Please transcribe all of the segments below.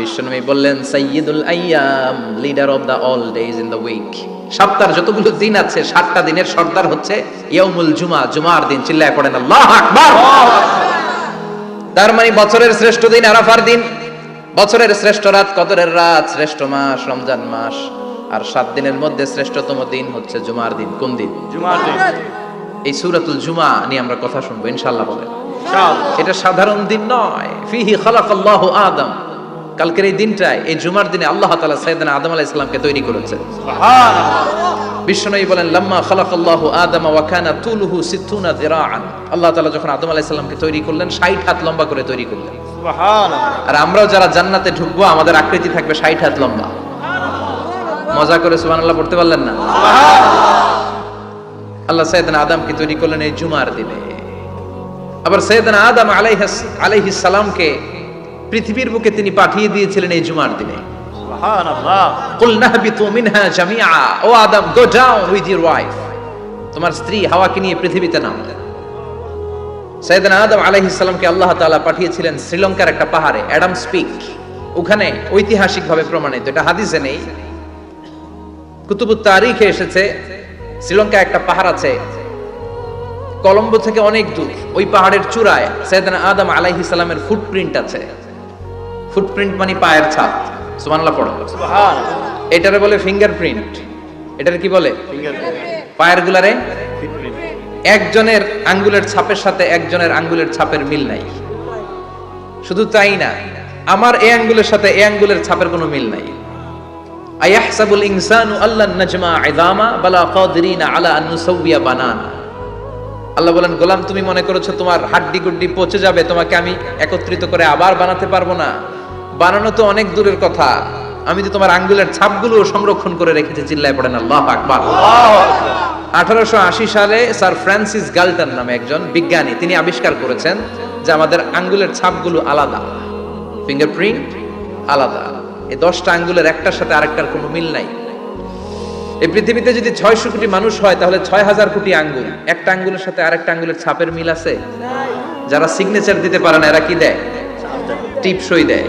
বিশ্বনবী বললেন সাইয়্যিদুল আইয়াম leader of the all days in the week সপ্তাহের যতগুলো দিন আছে সাতটা দিনের সর্দার হচ্ছে ইয়াউমুল জুমা জুমার দিন। চিল্লায় পড়েন আল্লাহ আকবার! তার মানে বছরের শ্রেষ্ঠ দিন আরাফার দিন বছরের শ্রেষ্ঠ রাত কদরের রাত শ্রেষ্ঠ মাস রমজান মাস। আর সাত দিনের মধ্যে শ্রেষ্ঠতম দিন হচ্ছে জুমার দিন। কোন দিন? জুমার দিন। এই সুরাতুল জুমা নিয়ে আমরা কথা শুনব ইনশাল্লাহ বলেন। এটা সাধারণ দিন নয়। ফিহি খালাকাল্লাহু আদম। কালকের এই দিনটায় এই জুমার দিনে আল্লাহ তাআলা সাইয়েদনা আদম আলাইহিস সালামকে তৈরি করেছেন বিশ্বনবী বলেন লাম্মা খালাকাল্লাহু আদম ওয়া কানা তুলুহু 60 যিরাআন। আল্লাহ তাআলা যখন আদম আলাইহিস সালামকে তৈরি করলেন 60 হাত লম্বা করে তৈরি করলেন। সুবহানাল্লাহ। আর আমরাও যারা জান্নাতে ঢুকবো আমাদের আকৃতি থাকবে 60 হাত লম্বা। মজা করে সুবহানাল্লাহ পড়তে পারলেন না? আল্লাহ সাইয়েদনা আদমকে তৈরি করলেন এই জুমার দিনে। আবার সৈয়দনা আদম আলাইহিস আলাইহিস সালামকে পৃথিবীর বুকে তিনি পাঠিয়ে দিয়েছিলেন এই জুমার দিনে। O Adam go down with wife তোমার স্ত্রী হাওয়াকে নিয়ে পৃথিবীতে নামো সৈয়দনা আদম আলাইহিস সালামকে আল্লাহ তাআলা পাঠিয়েছিলেন শ্রীলঙ্কার একটা পাহাড়ে অ্যাডাম স্পিক। ওখানে ঐতিহাসিকভাবে প্রমাণিত এটা হাদিসে নেই। কুতুবুত তারিখে এসেছে শ্রীলঙ্কা একটা পাহাড় আছে কলম্বো থেকে অনেক দূর। ওই পাহাড়ের চূড়ায় সৈয়দনা আদম আলাইহিস সালামের ফুটপ্রিন্ট আছে। ফুটপ্রিন্ট মানে পায়ের ছাপ সুবহানাল্লাহ পড়ো। সুবহানাল্লাহ। এটারে বলে ফিঙ্গারপ্রিন্ট এটারে কি বলে? ফিঙ্গারপ্রিন্ট পায়ের গুলারে একজনের আঙ্গুলের ছাপের সাথে একজনের আঙ্গুলের ছাপের মিল নাই। শুধু তাই না আমার এই আঙ্গুলের সাথে এই আঙ্গুলের ছাপের কোনো মিল নাই। আয়াহসাবুল ইনসানু আল্লাহ নাজমা ইদামা বালা কাদিরিনা আলা আন নুসাউবিয়া বানানা। আল্লাহ বলেন গোলাম তুমি মনে করেছ তোমার হাড্ডি গুড্ডি পচে যাবে তোমাকে আমি একত্রিত করে আবার বানাতে পারব না? বানানো তো অনেক দূরের কথা। আমি তো তোমার আঙ্গুলের ছাপগুলো সংরক্ষণ করে রেখেছি, চিল্লায় পড়েন আল্লাহ আকবার। আঠারোশো আশি সালে স্যার ফ্রান্সিস গাল্টন নামে একজন বিজ্ঞানী, তিনি আবিষ্কার করেছেন যে আমাদের আঙ্গুলের ছাপগুলো আলাদা। ফিঙ্গারপ্রিন্ট আলাদা। এই দশটা আঙ্গুলের একটার সাথে আরেকটার কোনো মিল নাই। এই পৃথিবীতে যদি ছয়শো কোটি মানুষ হয়, তাহলে ছয় হাজার কোটি আঙ্গুল। একটা আঙ্গুলের সাথে আরেকটা আঙ্গুলের ছাপের মিল আছে? যারা সিগনেচার দিতে পারে না, এরা কি দেয়? টিপসই দেয়।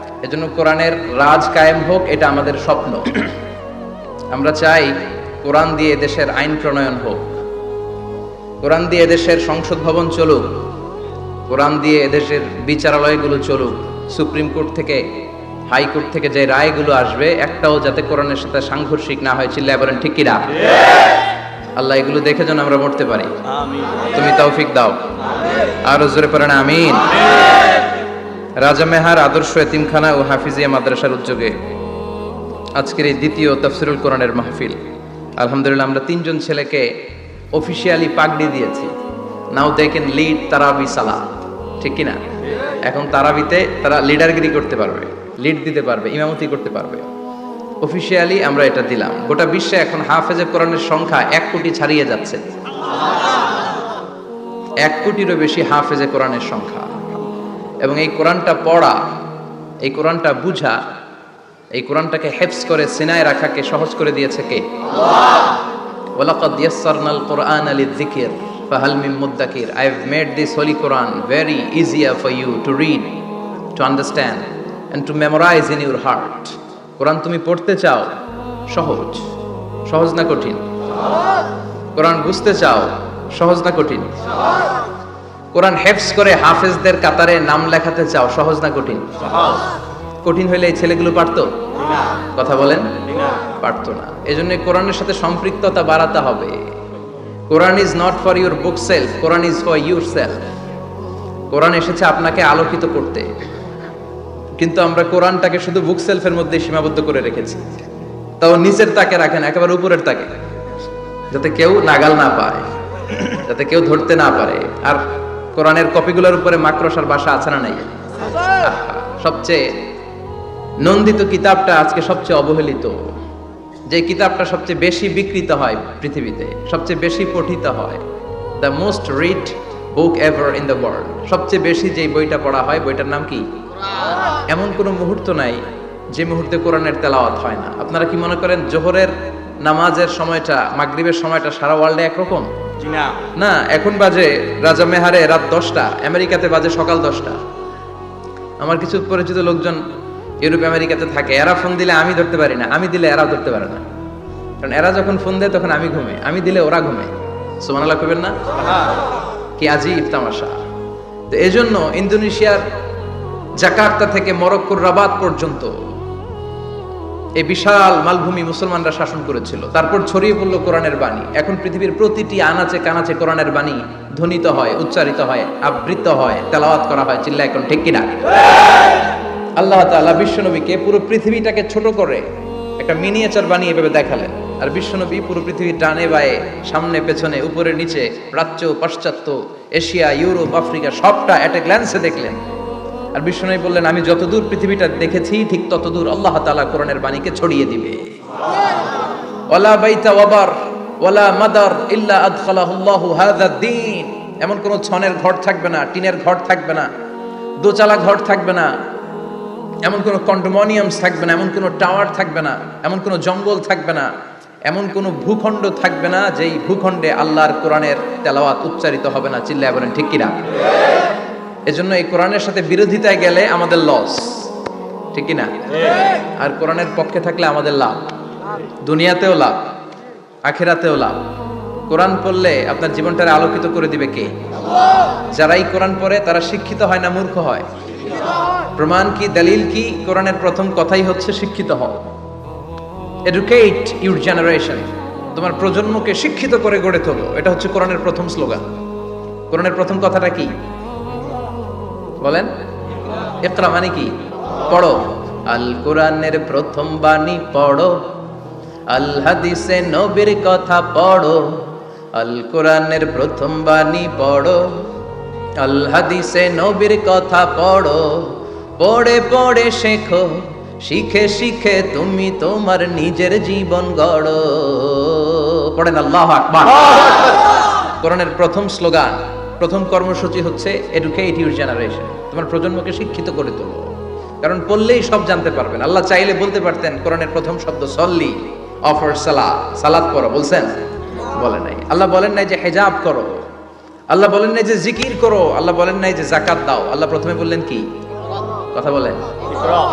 এজন্য কোরআনের রাজ কায়েম হোক এটা আমাদের স্বপ্ন। আমরা চাই কোরআন দিয়ে দেশের আইন প্রণয়ন হোক। কোরআন দিয়ে দেশের সংসদ ভবন চলুক। কোরআন দিয়ে এদেশের বিচারালয়গুলো চলুক। সুপ্রিম কোর্ট থেকে হাইকোর্ট থেকে যে রায়গুলো আসবে একটাও যাতে কোরআনের সাথে সাংঘর্ষিক না হয় চিল্লায় বলেন ঠিক কিনা আল্লাহ এগুলো দেখে যেন আমরা মরতে পারি। তুমি তৌফিক দাও। আরও জোরে পড়েন আমিন। রাজা মেহার আদর্শ এতিমখানা ও হাফিজিয়া মাদ্রাসার উদ্যোগে আজকের এই দ্বিতীয় তফসিরুল কোরআনের মাহফিল। আলহামদুলিল্লাহ, আমরা তিনজন ছেলেকে অফিসিয়ালি পাগড়ি দিয়েছি। নাও দে ক্যান লিড তারাবি সালা ঠিক কিনা? এখন তারাবিতে তারা লিডারগিরি করতে পারবে লিড দিতে পারবে, ইমামতি করতে পারবে। অফিসিয়ালি আমরা এটা দিলাম। গোটা বিশ্বে এখন হাফেজে কোরআনের সংখ্যা এক কোটি ছাড়িয়ে যাচ্ছে। এক কোটিরও বেশি হাফেজে কোরআনের সংখ্যা। এবং এই কোরআনটা পড়া, এই কোরআনটা বুঝা, এই কোরআনটাকে হেফস করে সিনায় রাখাকে সহজ করে দিয়েছে কে? ওয়ালাকাদ ইয়াসসারনাল কোরআন লিযিকির, ফাহাল মিন মুদ্দাকির। I have made this holy Quran very easier for you to read to understand and to memorise in your heart কোরআন তুমি পড়তে চাও, সহজ সহজ না কঠিন? কোরআন বুঝতে চাও, সহজ না কঠিন? কোরআন হেফস করে হাফেজদের কাতারে নাম লেখাতে চাও সহজ না কঠিন? কঠিন হইলে এই ছেলেগুলো পারতো? কথা বলেন? পারতো না। এই জন্য কোরআনের সাথে সম্পৃক্ততা বাড়াতে হবে। Quran is not for your bookshelf Quran is for your self. কোরআন এসেছে আপনাকে আলোকিত করতে। কিন্তু আমরা কোরআনটাকে শুধু বুক সেলফের মধ্যে সীমাবদ্ধ করে রেখেছি। তাও নিচের তাকে রাখেন একেবারে উপরের তাকে। যাতে কেউ নাগাল না পায় যাতে কেউ ধরতে না পারে। আর কোরআনের কপিগুলোর উপরে মাকড়সার বাসা আছে না নাই? সবচেয়ে নন্দিত কিতাবটা আজকে সবচেয়ে অবহেলিত। যে কিতাবটা সবচেয়ে বেশি বিকৃত হয় পৃথিবীতে, সবচেয়ে বেশি পঠিত হয় the most read book ever in the world সবচেয়ে বেশি যে বইটা পড়া হয়, বইটার নাম কি? এমন কোনো মুহূর্ত নাই যে মুহূর্তে কোরআনের তেলাওয়াত হয় না। আপনারা কি মনে করেন, জোহরের নামাজের সময়টা মাগরিবের সময়টা সারা ওয়ার্ল্ডে একরকম? না। এখন বাজে রাজা মেহারে রাত দশটা আমেরিকাতে বাজে সকাল দশটা। আমার কিছু পরিচিত লোকজন ইউরোপ আমেরিকাতে থাকে। এরা ফোন দিলে আমি ধরতে পারি না। আমি দিলে এরাও ধরতে পারে না। কারণ এরা যখন ফোন দেয় তখন আমি ঘুমে আমি দিলে ওরা ঘুমে সুমানাল্লাহ করবেন না? কি আজীব তামাশা। তো এই জন্য ইন্দোনেশিয়ার জাকার্তা থেকে মরক্কোর রাবাত পর্যন্ত এই বিশাল মালভূমি মুসলমানরা শাসন করেছিল। তারপর ছড়িয়ে পড়ল কোরআনের বাণী। এখন পৃথিবীর প্রতিটি আনাচে কানাচে কোরআনের বাণী ধ্বনিত হয়, উচ্চারিত হয়, আবৃত হয়, তেলাওয়াত করা হয় চিল্লা এখন ঠিক কিনা? আল্লাহ তাআলা বিশ্বনবীকে পুরো পৃথিবীটাকে ছোট করে একটা মিনিয়েচার বানিয়ে এভাবে দেখালেন। আর বিশ্বনবী পুরো পৃথিবী ডানে বায়ে, সামনে, পেছনে, উপরে, নিচে, প্রাচ্য, পাশ্চাত্য, এশিয়া, ইউরোপ, আফ্রিকা সবটা অ্যাট গ্ল্যান্সে দেখলেন। আর বিশ্বনবী বললেন, আমি যতদূর পৃথিবীটা দেখেছি, ঠিক ততদূর আল্লাহ তালা কোরআনের বাণীকে ছড়িয়ে দিবে। মাদার এমন কোন ছনের ঘর থাকবে না, টিনের ঘর থাকবে না, দোচালা ঘর থাকবে না, এমন কোনো কন্ডোমোনিয়ামস থাকবে না, এমন কোনো টাওয়ার থাকবে না, এমন কোনো জঙ্গল থাকবে না, এমন কোনো ভূখণ্ড থাকবে না, যেই ভূখণ্ডে আল্লাহর কোরআনের তেলাওয়াত উচ্চারিত হবে না। চিল্লায় বলেন, ঠিক কিনা? এজন্য এই কোরআনের সাথে বিরোধিতায় গেলে আমাদের লস ঠিক কিনা? আর কোরআনের পক্ষে থাকলে আমাদের লাভ। দুনিয়াতেও লাভ আখেরাতেও লাভ। কোরআন পড়লে আপনার জীবনটারে আলোকিত করে দিবে কে? যারাই কোরআন পড়ে তারা শিক্ষিত হয় না মূর্খ হয়। প্রমাণ কি দলিল কি? কোরআনের প্রথম কথাই হচ্ছে শিক্ষিত হও এডুকেট ইউর জেনারেশন তোমার প্রজন্মকে শিক্ষিত করে গড়ে তোলো। এটা হচ্ছে কোরআনের প্রথম স্লোগান। কোরআনের প্রথম কথাটা কি? বলেন? ইকরা মানে কি? পড়ো। আল কোরআনের প্রথম বাণী পড়ো। আল হাদিসে নবীর কথা পড়ো। আল কোরআনের প্রথম বাণী পড়ো। আল হাদিসে নবীর কথা পড়ো। পড়ে পড়ে শেখো। শিখে শিখে তুমি তোমার নিজের জীবন গড়ো। পড়েন আল্লাহ আকবার। কোরআনের প্রথম স্লোগান। প্রথম কর্মসূচি হচ্ছে এডুকেট ইউর জেনারেশন তোমার প্রজন্মকে শিক্ষিত করে তোলো। কারণ পড়লেই সব জানতে পারবেন। আল্লাহ চাইলে বলতে পারতেন কোরআনের প্রথম শব্দ সল্লি অফার সালা সালাত করো বলছেন? বলে নাই। আল্লাহ বলেন নাই যে হেজাব করো। আল্লাহ বলেন নাই যে জিকির করো। আল্লাহ বলেন নাই যে জাকাত দাও। আল্লাহ প্রথমে বললেন কি? কথা বলেন।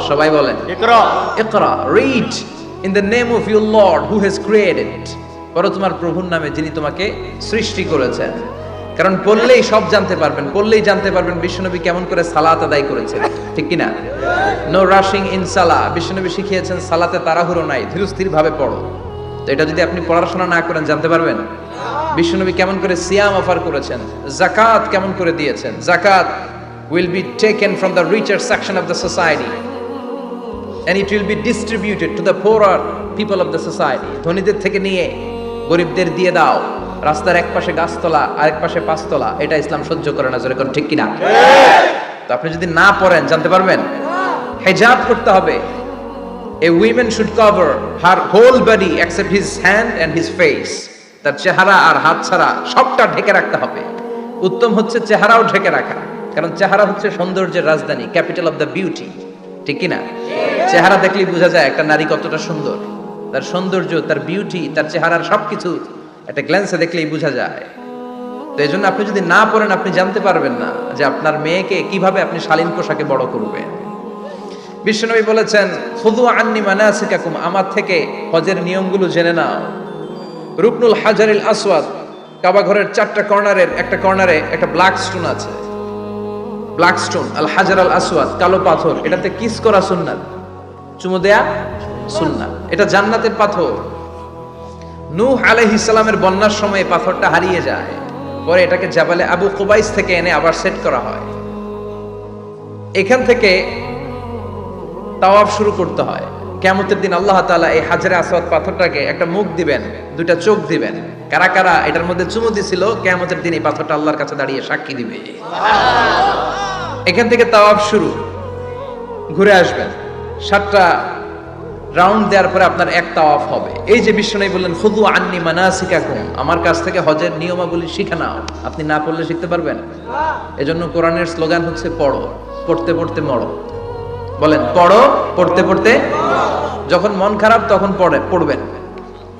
সবাই বলেন। ইকরা। Read in the name of your lord who has created পড়ো তোমার প্রভুর নামে যিনি তোমাকে সৃষ্টি করেছেন। কারণ পড়লেই সব জানতে পারবেন, পড়লেই জানতে পারবেন বিশ্বনবী কেমন করে সালাত আদায় করেছেন, ঠিক কি না রাশিং ইন সালা বিশ্বনবী শিখিয়েছেন, সালাতে তাড়াহুড়ো নাই ধীরস্থির ভাবে পড়ো। তো এটা যদি আপনি পড়াশোনা না করেন, জানতে পারবেন? বিশ্বনবী কেমন করে সিয়াম অফার করেছেন, জাকাত কেমন করে দিয়েছেন? জাকাত will be taken from the richer section of the society and it will be distributed to the poorer people of the society ধনীদের থেকে নিয়ে গরিবদের দিয়ে দাও। রাস্তার এক পাশে গাছতলা, আরেক পাশে পাঁচতলা, এটা ইসলাম সহ্য করে না যেরকম ঠিক কিনা? তো আপনি যদি না পড়েন, জানতে পারবেন? হেজাব করতে হবে। A women should cover her whole body his hand and his face তার চেহারা আর হাত ছাড়া সবটা ঢেকে রাখতে হবে। উত্তম হচ্ছে চেহারাও ঢেকে রাখা। কারণ চেহারা হচ্ছে সৌন্দর্যের রাজধানী ক্যাপিটাল অফ দ্য বিউটি ঠিক কি না চেহারা দেখলেই বোঝা যায় একটা নারী কতটা সুন্দর। তার সৌন্দর্য, তার বিউটি তার চেহারার সবকিছু একটা গ্ল্যান্সে দেখলেই বোঝা যায়। তো এই জন্য আপনি যদি না পড়েন, আপনি জানতে পারবেন না যে আপনার মেয়েকে কীভাবে আপনি শালীন পোশাকে বড় করবেন। বিশ্বনবী বলেছেন খুদু আন্নি মানাসিকাকুম, আমার থেকে হজের নিয়মগুলো জেনে নাও। রুকনুল হাজারিল আসওয়াদ, কাবা ঘরের চারটা কর্নারের একটা কর্নারে একটা ব্ল্যাক স্টোন আছে। ব্ল্যাক স্টোন, আল হাজার আল আসওয়াদ, কালো পাথর, এটাতে কিস করা সুন্নাত। চুমু দেয়া সুন্নাত। এটা জান্নাতের পাথর। নূহ আলাইহিস ইসলামের বন্যার সময় পাথরটা হারিয়ে যায়। পরে এটাকে জাবালে আবু কুবাইস থেকে এনে আবার সেট করা হয়। এখান থেকে তাওয়াব শুরু করতে হয়। কেমতের দিন আল্লাহ তাআলা এই হাজারে আসওয়াদ পাথরটাকে একটা মুখ দিবেন, দুইটা চোখ দিবেন। কারা কারা এটার মধ্যে চুমু দিছিল কেমতের দিন এই পাথরটা আল্লাহর কাছে দাঁড়িয়ে সাক্ষী দিবে। এখান থেকে তাওয়াব শুরু। ঘুরে আসবেন। সাতটা রাউন্ড দেওয়ার পরে আপনার এক তাওয়াফ হবে। এই যে বিশ্বনবী বললেন, খুদু আন্নি মানা মানাসিকাকুম। আমার কাছ থেকে হজের নিয়মাবলী শিখে নাও। আপনি না পড়লে শিখতে পারবেন? এজন্য কোরআনের স্লোগান হচ্ছে, পড়ো, পড়তে পড়তে মরো। বলেন, পড়ো, পড়তে পড়তে যখন মন খারাপ, তখন পড়ে, পড়বেন।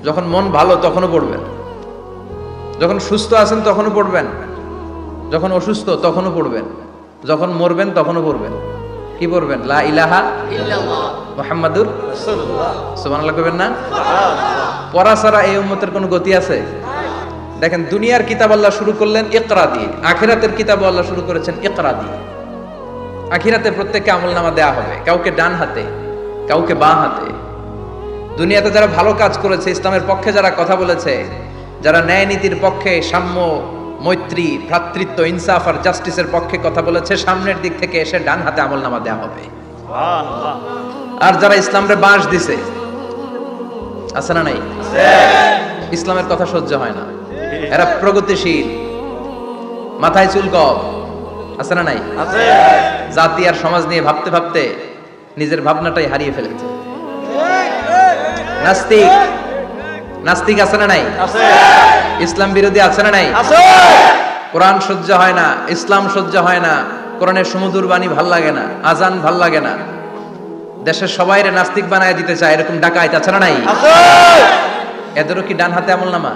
যখন মন ভালো, তখনও পড়বেন। যখন সুস্থ আছেন, তখনও পড়বেন। যখন অসুস্থ, তখনও পড়বেন। যখন মরবেন, তখনও পড়বেন। কি পড়বেন? লা ইলাহা মোহাম্মদুর সুবহানাল্লাহ কইবেন না? পড়া ছাড়া এই উম্মতের কোনো গতি আছে? দেখেন দুনিয়ার কিতাব আল্লাহ শুরু করলেন ইকরা দিয়ে। আখিরাতের কিতাব আল্লাহ শুরু করেছেন ইকরা দিয়ে। আখিরাতে প্রত্যেককে আমল নামা দেওয়া হবে। কাউকে ডান হাতে কাউকে বাঁ হাতে। দুনিয়াতে যারা ভালো কাজ করেছে ইসলামের পক্ষে যারা কথা বলেছে যারা ন্যায় নীতির পক্ষে সাম্য মৈত্রী ভ্রাতৃত্ব ইনসাফ আর জাস্টিসের পক্ষে কথা বলেছে সামনের দিক থেকে এসে ডান হাতে আমল নামা দেওয়া হবে আর যারা ইসলামরে বাঁশ দিছে আছে না নাই? ইসলামের কথা সহ্য হয় না। এরা প্রগতিশীল মাথায় চুল কম আছে না নাই? জাতি আর সমাজ নিয়ে ভাবতে ভাবতে নিজের ভাবনাটাই হারিয়ে ফেলেছে। নাস্তিক নাস্তিক আছে না নাই? আছে। ইসলাম বিরোধী আছে না নাই? আছে। কোরআন সহ্য হয় না ইসলাম সহ্য হয় না কোরআনের সমুদুর বাণী ভালো লাগে না আজান ভালো লাগে না। দেশের সবাইরে নাস্তিক বানায় দিতে চায় এরকম ডাকাইত আছে না নাই? আছে। এদেরও কি ডান হাতে আমল নামা?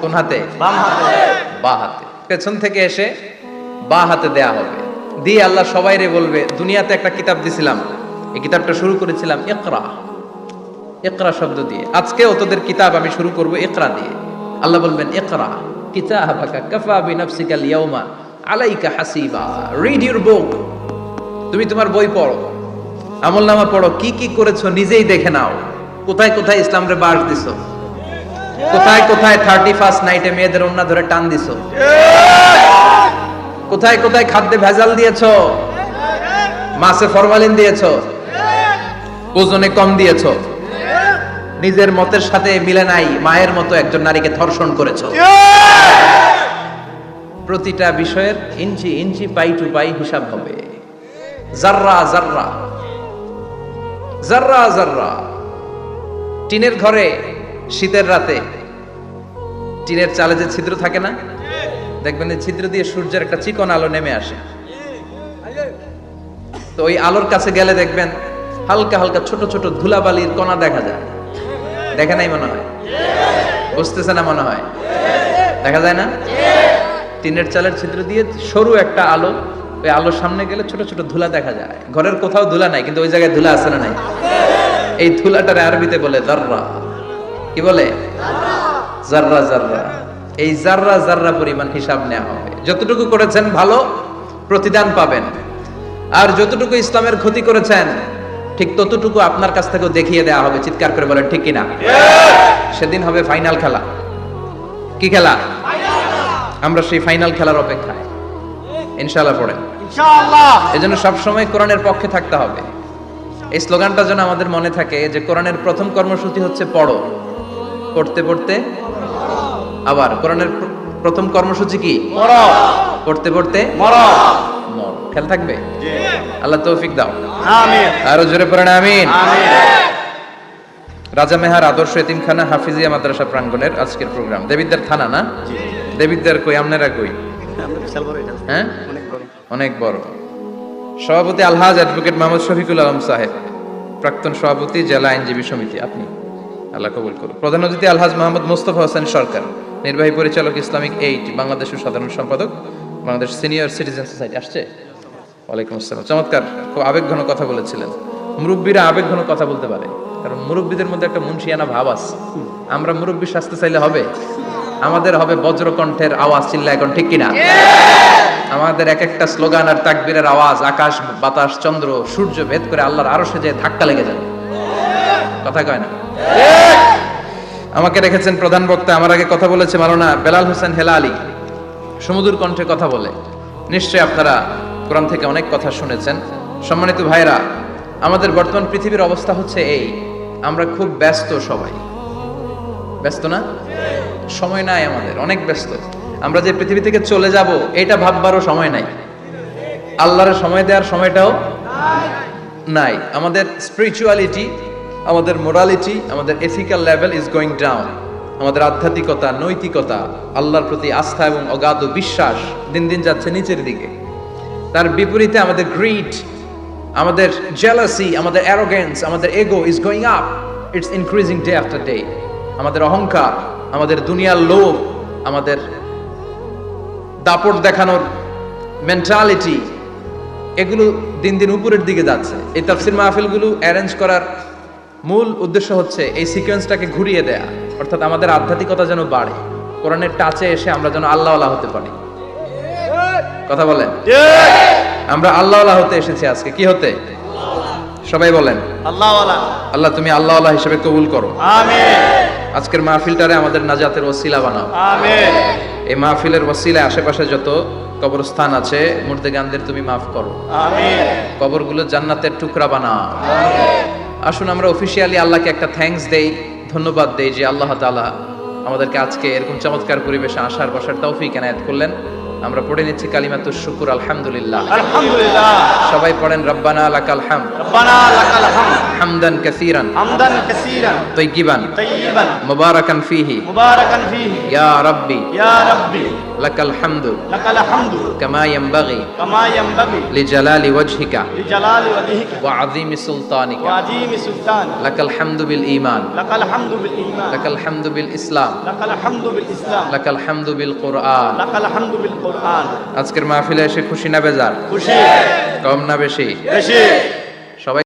কোন হাতে? বাম হাতে। বা হাতে। পেছন থেকে এসে বা হাতে দেয়া হবে। দিয়ে আল্লাহ সবাই রে বলবে দুনিয়াতে একটা কিতাব দিছিলাম এই কিতাবটা শুরু করেছিলাম ইকরা। ইকরা শব্দ দিয়ে আজকেও তোদের কিতাব আমি শুরু করব ইকরা দিয়ে। আল্লাহ বলবেন, ইকরা, কিতাবাকা কাফা বিনাফসিকাল ইয়াউমা আলাইকা হাসিবা। রিড ইউর বুক তুমি তোমার বই পড়ো। আমল নামা পড়ো। কি কি করেছ নিজেই দেখে নাও। কোথায় কোথায় ইসলামরে বাস দিছো? কোথায় কোথায় থার্টি ফার্স্ট নাইটে মেয়েদের অন্য ধরে টান দিছো? কোথায় কোথায় খাদ্যে ভেজাল দিয়েছ? মাছে ফরমালিন দিয়েছ? ওজনে কম দিয়েছ? নিজের মতের সাথে মিলে নাই মায়ের মতো একজন নারীকে ধর্ষণ করেছ। প্রতিটা বিষয়ের ইঞ্চি ইঞ্চি পাই টু পাই হিসাব হবে। জাররা জাররা। জাররা জাররা। টিনের ঘরে শীতের রাতে টিনের চালে যে ছিদ্র থাকে না দেখবেন ছিদ্র দিয়ে সূর্যের একটা চিকন আলো নেমে আসে। তো ওই আলোর কাছে গেলে দেখবেন হালকা হালকা ছোট ছোট ধুলাবালির কণা দেখা যায়। দেখে নাই মনে হয়? বুঝতেছে না মনে হয়? দেখা যায় না? টিনের চালের ছিদ্র দিয়ে সরু একটা আলো, ওই আলোর সামনে গেলে ছোট ছোট ধুলা দেখা যায়। ঘরের কোথাও ধুলা নাই, কিন্তু ওই জায়গায় ধুলা আছে না নাই? এই ধুলাটারে আরবিতে বলে জাররা। কি বলে? জাররা জাররা। এই জাররা জাররা পরিমাণ হিসাব নেওয়া হবে। যতটুকু করেছেন ভালো, প্রতিদান পাবেন। আর যতটুকু ইসলামের ক্ষতি করেছেন ঠিক ততটুকু আপনার কাছ থেকেও দেখিয়ে দেওয়া হবে চিৎকার করে বলেন ঠিক কিনা? সেদিন হবে ফাইনাল খেলা। কি খেলা? আমরা সেই ফাইনাল খেলার অপেক্ষায়। ইনশাআল্লাহ পড়েন এজন্য সবসময় কোরআনের পক্ষে থাকতে হবে। এই স্লোগানটা যেন আমাদের মনে থাকে যে কোরআনের প্রথম কর্মসূচি হচ্ছে পড়ো। পড়তে পড়তে আবার কোরআনের প্রথম কর্মসূচি কি? পড়তে পড়তে খেয়াল থাকবে? জি। আল্লাহ তৌফিক দাও। আমিন। আরও জোরে পড়েন আমিন। আমিন। রাজা মেহার আদর্শ এতিমখানা হাফিজিয়া মাদ্রাসা প্রাঙ্গণের আজকের প্রোগ্রাম। দেবিদ্দার থানা না? দেবিদ্দার কই আপনারা কই? হ্যাঁ? অনেক বড়। অনেক বড় সভাপতি আলহাজ অ্যাডভোকেট মোহাম্মদ শফিকুল আলম সাহেব প্রাক্তন সভাপতি জেলা আইনজীবী সমিতি আপনি আল্লাহ কবুল করুন প্রধান অতিথি আলহাজ মোহাম্মদ মোস্তফা হোসেন সরকার নির্বাহী পরিচালক ইসলামিক এইট বাংলাদেশের সাধারণ সম্পাদক বাংলাদেশ সিনিয়র সিটিজেন সোসাইটি। আসছে? ওয়ালাইকুম আসসালাম। চমৎকার, খুব আবেগঘন কথা বলেছিলেন। মুরব্বীরা আবেগঘন কথা বলতে পারে, কারণ মুরব্বীদের মধ্যে একটা মুন্সিয়ানা ভাব আছে। আমরা মুরব্বী শাস্তে চাইলে হবে? আমাদের হবে বজ্রকণ্ঠের আওয়াজ, চিল্লা এখন, ঠিক কিনা? আমাদের এক একটা স্লোগান আর তাকবীরের আওয়াজ, আকাশ, বাতাস, চন্দ্র, সূর্য ভেদ করে আল্লাহর আরও সে ধাক্কা লেগে যাবে। কথা কয় না? আমাকে রেখেছেন প্রধান বক্তা, আমার আগে কথা বলেছে মালানা বেলাল হোসেন হেলা আলী সমুদুর কণ্ঠে কথা বলে। নিশ্চয়ই আপনারা কোরআন থেকে অনেক কথা শুনেছেন। সম্মানিত ভাইরা আমাদের বর্তমান পৃথিবীর অবস্থা হচ্ছে এই, আমরা খুব ব্যস্ত সবাই। ব্যস্ত না? সময় নাই আমাদের, অনেক ব্যস্ত। আমরা যে পৃথিবী থেকে চলে যাব, এটা ভাববারও সময় নাই। আল্লাহর সময় দেওয়ার সময়টাও নাই। আমাদের স্পিরিচুয়ালিটি আমাদের মোরালিটি আমাদের ethical level is going down আমাদের আধ্যাত্মিকতা, নৈতিকতা, আল্লাহর প্রতি আস্থা এবং অগাধ বিশ্বাস দিন দিন যাচ্ছে নিচের দিকে। তার বিপরীতে আমাদের গ্রিড আমাদের জেলাসি আমাদের অ্যারোগেন্স আমাদের ego is going up it's increasing day after day আমাদের অহংকার, আমাদের দুনিয়ার লোভ, আমাদের দাপট দেখানোর মেন্টালিটি এগুলো দিন দিন উপরের দিকে যাচ্ছে। এই তাফসির মাহফিলগুলো অ্যারেঞ্জ করার মূল উদ্দেশ্য হচ্ছে এই সিকোয়েন্সটাকে ঘুরিয়ে দেয়া। অর্থাৎ আমাদের আধ্যাত্মিকতা যেন বাড়ে। কোরআনের টাচে এসে আমরা যেন আল্লাহ হতে পারি। কথা বলেন। আমরা আল্লাহ হতে এসেছি আজকে। কি হতে? সবাই বলেন। আল্লাহ আল্লাহ তুমি আল্লাহ হিসেবে কবুল করো। আজকের মাহফিলটারে আমাদের নাজাতের ওসিলা বানাও। এই মাহফিলের ওসিলায় আশেপাশে যত কবরস্থান আছে মুর্দেগানদের তুমি মাফ করো। কবরগুলো জান্নাতের টুকরা বানাও। আসুন আমরা অফিসিয়ালি আল্লাহকে একটা থ্যাঙ্কস দেই ধন্যবাদ দেই যে আল্লাহ তাআলা আমাদেরকে আজকে এরকম চমৎকার পরিবেশে আসার বসার তৌফিক এনায়েত করলেন। আমরা পড়ে নিচ্ছি কালিমাতু শুকুর আলহামদুলিল্লাহ। আলহামদুলিল্লাহ। সবাই পড়েন রব্বানা লাকাল হাম রব্বানা লাকাল হাম হামদান কাসীরান। হামদান কাসীরান। তাইয়িবান তাইয়িবান মুবারাকান ফীহি। মুবারাকান ফীহি। ইয়া রাব্বি। ইয়া রাব্বি। লাকাল হামদু। লাকাল হামদু। কামা ইয়ানবাগি কামা ইয়ানবাগি লিজালালি ওয়াজহিকা। লিজালালি ওয়াজহিকা। ওয়া আযীমি সুলতানিকা। ওয়া আযীমি সুলতান। লাকাল হামদু বিল ঈমান। লাকাল হামদু বিল ঈমান। লাকাল হামদু বিল ইসলাম। লাকাল হামদু বিল ইসলাম। লাকাল হামদু বিল কুরআন লাকাল হামদু বিল আজকের মাহফিলে এসে খুশি না বেজার? খুশি। কম না বেশি? বেশি।